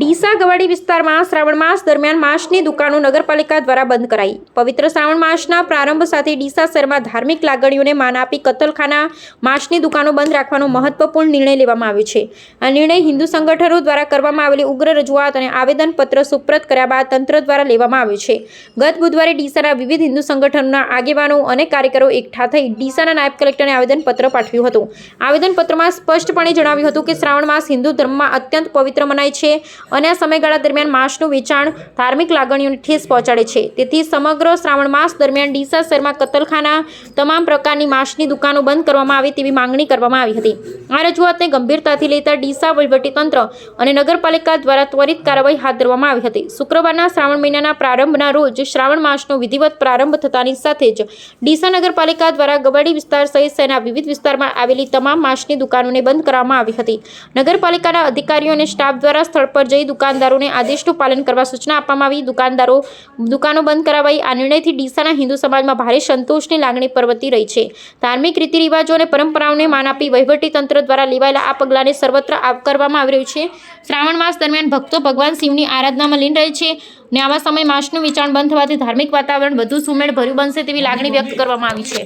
ડીસા ગવાડી વિસ્તારમાં શ્રાવણ માસ દરમિયાન માંસની દુકાનો નગરપાલિકા દ્વારા બંધ કરાઈ. પવિત્ર શ્રાવણ માસના પ્રારંભ સાથે ડીસા શહેરમાં ધાર્મિક લાગણીઓને માન આપી કતલખાના માંસની દુકાનો બંધ રાખવાનો મહત્વપૂર્ણ નિર્ણય લેવામાં આવ્યો છે. આ નિર્ણય હિન્દુ સંગઠનો દ્વારા કરવામાં આવેલી ઉગ્ર રજૂઆત અને આવેદનપત્ર સુપ્રત કર્યા બાદ તંત્ર દ્વારા લેવામાં આવ્યો છે. ગત બુધવારે ડીસાના વિવિધ હિન્દુ સંગઠનોના આગેવાનો અને કાર્યકરો એકઠા થઈ ડીસાના નાયબ કલેક્ટરને આવેદનપત્ર પાઠવ્યું હતું. આવેદનપત્રમાં સ્પષ્ટપણે જણાવ્યું હતું કે શ્રાવણ માસ હિન્દુ ધર્મમાં અત્યંત પવિત્ર મનાય છે. અને આ સમયગાળા દરમિયાન માંસનું વેચાણ ધાર્મિક લાગણીઓને ઠેસ પહોંચાડે છે. તેથી સમગ્ર શ્રાવણ માસ દરમિયાન ડીસા શહેરમાં કતલખાના તમામ પ્રકારની માંસની દુકાનો બંધ કરવામાં આવે તેવી માંગણી કરવામાં આવી હતી. આ રજૂઆતને ગંભીરતાથી લેતા ડીસા વહીવટીતંત્ર અને નગરપાલિકા દ્વારા ત્વરિત કાર્યવાહી હાથ ધરવામાં આવી હતી. શુક્રવારના શ્રાવણ મહિનાના પ્રારંભના રોજ શ્રાવણ માસનો વિધિવત પ્રારંભ થતાની સાથે જ ડીસા નગરપાલિકા દ્વારા ગબાડી વિસ્તાર સહિત શહેરના વિવિધ વિસ્તારમાં આવેલી તમામ માંસની દુકાનોને બંધ કરવામાં આવી હતી. નગરપાલિકાના અધિકારીઓ અને સ્ટાફ દ્વારા સ્થળ પર જઈ દુકાનદારોને આદેશનું પાલન કરવા સૂચના આપવામાં આવી. દુકાનદારો, દુકાનો બંધ કરાવાઈ. આ નિર્ણયથી ડીસાના હિન્દુ સમાજમાં ભારે સંતોષની લાગણી પ્રવર્તી રહી છે. ધાર્મિક રીતિરિવાજો અને પરંપરાઓને માન આપી વહીવટી તંત્ર દ્વારા લેવાયેલા આ પગલાંને સર્વત્ર આવકારવામાં આવી રહ્યું છે. શ્રાવણ માસ દરમિયાન ભક્તો ભગવાન શિવની આરાધનામાં લીન રહે છે ને આવા સમય માસનું વિચારણ બંધ થવાથી ધાર્મિક વાતાવરણ વધુ સુમેળ ભર્યું બનશે તેવી લાગણી વ્યક્ત કરવામાં આવી છે.